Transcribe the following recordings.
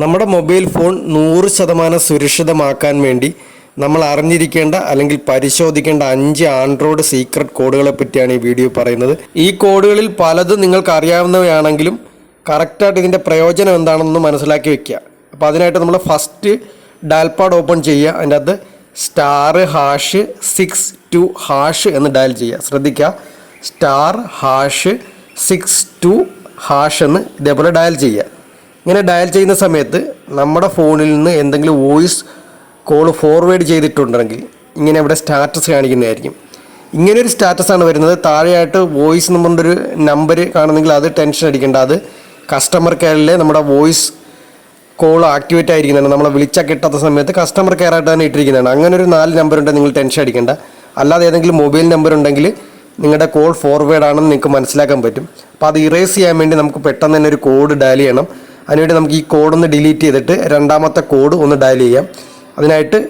നമ്മുടെ mobile phone നൂറ് ശതമാനം സുരക്ഷിതമാക്കാൻ വേണ്ടി നമ്മൾ അറിഞ്ഞിരിക്കേണ്ട അല്ലെങ്കിൽ പരിശോധിക്കേണ്ട അഞ്ച് ആൻഡ്രോയിഡ് സീക്രട്ട് കോഡുകളെ പറ്റിയാണ് ഈ വീഡിയോ പറയുന്നത്. ഈ കോഡുകളിൽ പലതും നിങ്ങൾക്ക് അറിയാവുന്നവയാണെങ്കിലും കറക്റ്റായിട്ട് ഇതിന്റെ പ്രയോജനം എന്താണെന്ന് മനസ്സിലാക്കി വെക്കുക. അപ്പോൾ അതിനായിട്ട് നമ്മൾ ഫസ്റ്റ് ഡാൽപാഡ് ഓപ്പൺ ചെയ്യുക. അതിന്റെ അകത്ത് star hash six two hash എന്ന് ഡയൽ ചെയ്യുക. ശ്രദ്ധിക്കുക. Star hash six two hash എന്ന് ഇതേപോലെ ഡയൽ ചെയ്യുക. ഇങ്ങനെ ഡയൽ ചെയ്യുന്ന സമയത്ത് നമ്മുടെ ഫോണിൽ നിന്ന് എന്തെങ്കിലും വോയിസ് കോൾ ഫോർവേഡ് ചെയ്തിട്ടുണ്ടെങ്കിൽ ഇങ്ങനെ ഇവിടെ സ്റ്റാറ്റസ് കാണിക്കുന്നതായിരിക്കും. ഇങ്ങനെ ഒരു സ്റ്റാറ്റസാണ് വരുന്നത്. താഴെയായിട്ട് വോയിസ് നമ്മളുടെ ഒരു നമ്പർ കാണുന്നെങ്കിൽ അത് ടെൻഷൻ അടിക്കേണ്ട. അത് കസ്റ്റമർ കെയറിലെ നമ്മുടെ വോയിസ് കോൾ ആക്ടിവേറ്റ് ആയിരിക്കുന്നതാണ്. നമ്മളെ വിളിച്ചാൽ കിട്ടാത്ത സമയത്ത് കസ്റ്റമർ കെയർ ആയിട്ട് തന്നെ ഇട്ടിരിക്കുന്നതാണ്. അങ്ങനെ ഒരു നാല് നമ്പർ ഉണ്ടെങ്കിൽ നിങ്ങൾ ടെൻഷൻ അടിക്കേണ്ട. അല്ലാതെ ഏതെങ്കിലും മൊബൈൽ നമ്പർ ഉണ്ടെങ്കിൽ നിങ്ങളുടെ കോൾ ഫോർവേഡ് ആണെന്ന് നിങ്ങൾക്ക് മനസ്സിലാക്കാൻ പറ്റും. അപ്പോൾ അത് ഇറേസ് ചെയ്യാൻ വേണ്ടി നമുക്ക് പെട്ടെന്ന് തന്നെ ഒരു കോഡ് ഡയൽ ചെയ്യണം. അതിനുവേണ്ടി നമുക്ക് ഈ കോഡ് ഒന്ന് ഡിലീറ്റ് ചെയ്തിട്ട് രണ്ടാമത്തെ കോഡ് ഒന്ന് ഡയൽ ചെയ്യാം. അതിനായിട്ട്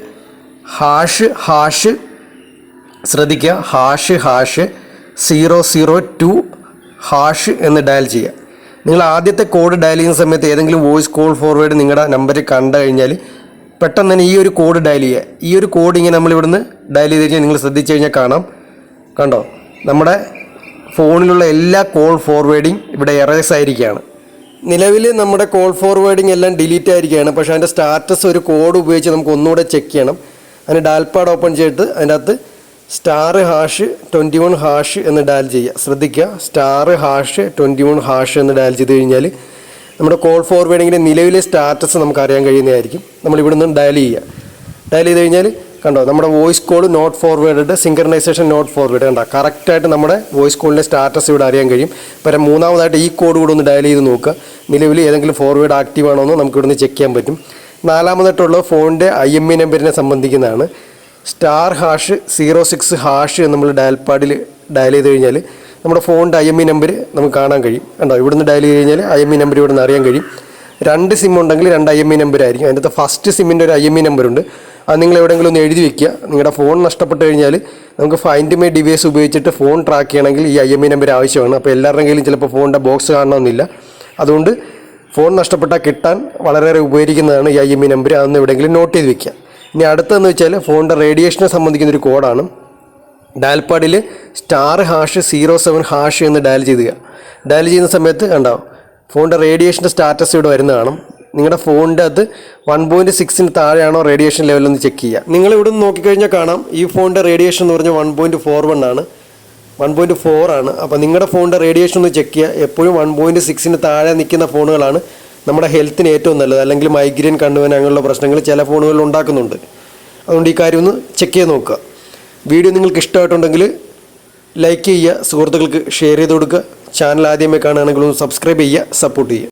ഹാഷ് ഹാഷ് ശ്രദ്ധിക്കുക. Hash hash zero zero two hash എന്ന് ഡയൽ ചെയ്യുക. നിങ്ങൾ ആദ്യത്തെ കോഡ് ഡയൽ ചെയ്യുന്ന സമയത്ത് ഏതെങ്കിലും വോയിസ് കോൾ ഫോർവേഡ് നിങ്ങളുടെ നമ്പർ കണ്ടു കഴിഞ്ഞാൽ പെട്ടെന്ന് തന്നെ ഈ ഒരു കോഡ് ഡയൽ ചെയ്യുക. ഈ ഒരു കോഡ് ഇങ്ങനെ നമ്മൾ ഇവിടുന്ന് ഡയൽ ചെയ്ത് കഴിഞ്ഞാൽ നിങ്ങൾ ശ്രദ്ധിച്ചു കഴിഞ്ഞാൽ കാണാം. കണ്ടോ? നമ്മുടെ ഫോണിലുള്ള എല്ലാ കോൾ ഫോർവേഡിങ് ഇവിടെ എറേസ് ആയിരിക്കുകയാണ്. നിലവിൽ നമ്മുടെ കോൾ ഫോർവേഡിംഗ് എല്ലാം ഡിലീറ്റ് ആയിരിക്കുകയാണ്. പക്ഷേ അതിന്റെ സ്റ്റാറ്റസ് ഒരു കോഡ് ഉപയോഗിച്ച് നമുക്ക് ഒന്നുകൂടെ ചെക്ക് ചെയ്യണം. അതിന് ഡാൽപാഡ് ഓപ്പൺ ചെയ്തിട്ട് അതിന്റെ അകത്ത് star hash twenty one hash എന്ന് ഡയൽ ചെയ്യുക. ശ്രദ്ധിക്കുക. Star hash twenty one hash എന്ന് ഡയൽ ചെയ്ത് കഴിഞ്ഞാൽ നമ്മുടെ കോൾ ഫോർവേഡിങ്ങിന്റെ നിലവിലെ സ്റ്റാറ്റസ് നമുക്ക് അറിയാൻ കഴിയുന്നതായിരിക്കും. നമ്മൾ നിന്ന് ഡയൽ ചെയ്യുക. ഡയൽ ചെയ്ത് കഴിഞ്ഞാൽ കണ്ടോ നമ്മുടെ voice call not forward synchronization not forward. കണ്ടോ കറക്റ്റായിട്ട് നമ്മുടെ വോയിസ് കോളിന്റെ സ്റ്റാറ്റസ് ഇവിടെ അറിയാൻ കഴിയും. പിന്നെ മൂന്നാമതായിട്ട് ഈ കോഡ് കൂടെ ഒന്ന് ഡയൽ ചെയ്ത് നോക്കുക. നിലവിൽ ഏതെങ്കിലും ഫോർവേഡ് ആക്റ്റീവ് ആണോ എന്ന് നമുക്ക് ഇവിടുന്ന് ചെക്ക് ചെയ്യാൻ പറ്റും. നാലാമതായിട്ടുള്ള ഫോണിന്റെ ഐ എം ഇ നമ്പറിനെ സംബന്ധിക്കുന്നതാണ്. Star hash zero six hash നമ്മൾ ഡയൽ പാഡിൽ ഡയൽ ചെയ്ത് കഴിഞ്ഞാൽ നമ്മുടെ ഫോണിന്റെ ഐ എം ഇ നമ്പർ നമുക്ക് കാണാൻ കഴിയും. കണ്ടോ ഇവിടുന്ന് ഡയൽ ചെയ്ത് കഴിഞ്ഞാൽ ഐ എം ഇ നമ്പർ ഇവിടുന്ന് അറിയാൻ കഴിയും. രണ്ട് സിം ഉണ്ടെങ്കിൽ രണ്ട് ഐ എം ഇ നമ്പർ ആയിരിക്കും. അതിന്റെ ഫസ്റ്റ് സിമ്മിന്റെ ഒരു ഐ എം ഇ നമ്പർ ഉണ്ട്. അത് നിങ്ങൾ എവിടെയെങ്കിലും ഒന്ന് എഴുതി വെക്കുക. നിങ്ങളുടെ ഫോൺ നഷ്ടപ്പെട്ട് കഴിഞ്ഞാൽ നമുക്ക് ഫൈൻഡ് മൈ ഡിവൈസ് ഉപയോഗിച്ചിട്ട് ഫോൺ ട്രാക്ക് ചെയ്യണമെങ്കിൽ ഈ ഐ എം ഇ നമ്പർ ആവശ്യമാണ്. അപ്പോൾ എല്ലാവരുടെയും കയ്യിലും ചിലപ്പോൾ ഫോണിന്റെ ബോക്സ് കാണണമെന്നില്ല. അതുകൊണ്ട് ഫോൺ നഷ്ടപ്പെട്ടാൽ കിട്ടാൻ വളരെയേറെ ഉപകരിക്കുന്നതാണ് ഈ ഐ എം ഇ നമ്പർ അതൊന്ന് എവിടെയെങ്കിലും നോട്ട് ചെയ്ത് വെക്കുക. ഇനി അടുത്തതെന്ന് വെച്ചാൽ ഫോണിന്റെ റേഡിയേഷനെ സംബന്ധിക്കുന്ന ഒരു കോഡാണ് ഡയൽപാഡിൽ star hash zero seven hash എന്ന് ഡയൽ ചെയ്യുക ഡയൽ ചെയ്യുന്ന സമയത്ത് കണ്ടോ ഫോണിന്റെ റേഡിയേഷന്റെ സ്റ്റാറ്റസ് ഇവിടെ വരുന്ന കാണും നിങ്ങളുടെ ഫോണിന്റെ അത് വൺ പോയിന്റ് സിക്സിന് താഴെയാണോ റേഡിയേഷൻ ലെവൽ ഒന്ന് ചെക്ക് ചെയ്യുക. നിങ്ങൾ ഇവിടെ നിന്ന് നോക്കിക്കഴിഞ്ഞാൽ കാണാം ഈ ഫോണിന്റെ റേഡിയേഷൻ എന്ന് പറഞ്ഞാൽ വൺ പോയിന്റ് ഫോർ വൺ ആണ്. വൺ പോയിന്റ് ഫോർ ആണ്. അപ്പോൾ നിങ്ങളുടെ ഫോണിന്റെ റേഡിയേഷൻ ഒന്ന് ചെക്ക് ചെയ്യുക. എപ്പോഴും വൺ പോയിന്റ് സിക്സിന് താഴെ നിൽക്കുന്ന ഫോണുകളാണ് നമ്മുടെ ഹെൽത്തിന് ഏറ്റവും നല്ലത്. അല്ലെങ്കിൽ മൈഗ്രെയിൻ കണ്ടുവന അങ്ങനെയുള്ള പ്രശ്നങ്ങൾ ചില ഫോണുകളിൽ ഉണ്ടാക്കുന്നുണ്ട്. അതുകൊണ്ട് ഈ കാര്യം ഒന്ന് ചെക്ക് ചെയ്ത് നോക്കുക. വീഡിയോ നിങ്ങൾക്ക് ഇഷ്ടമായിട്ടുണ്ടെങ്കിൽ ലൈക്ക് ചെയ്യുക. സുഹൃത്തുക്കൾക്ക് ഷെയർ ചെയ്ത് കൊടുക്കുക. ചാനൽ ആദ്യമേ കാണുകയാണെങ്കിൽ ഒന്ന് സബ്സ്ക്രൈബ് ചെയ്യുക. സപ്പോർട്ട് ചെയ്യുക.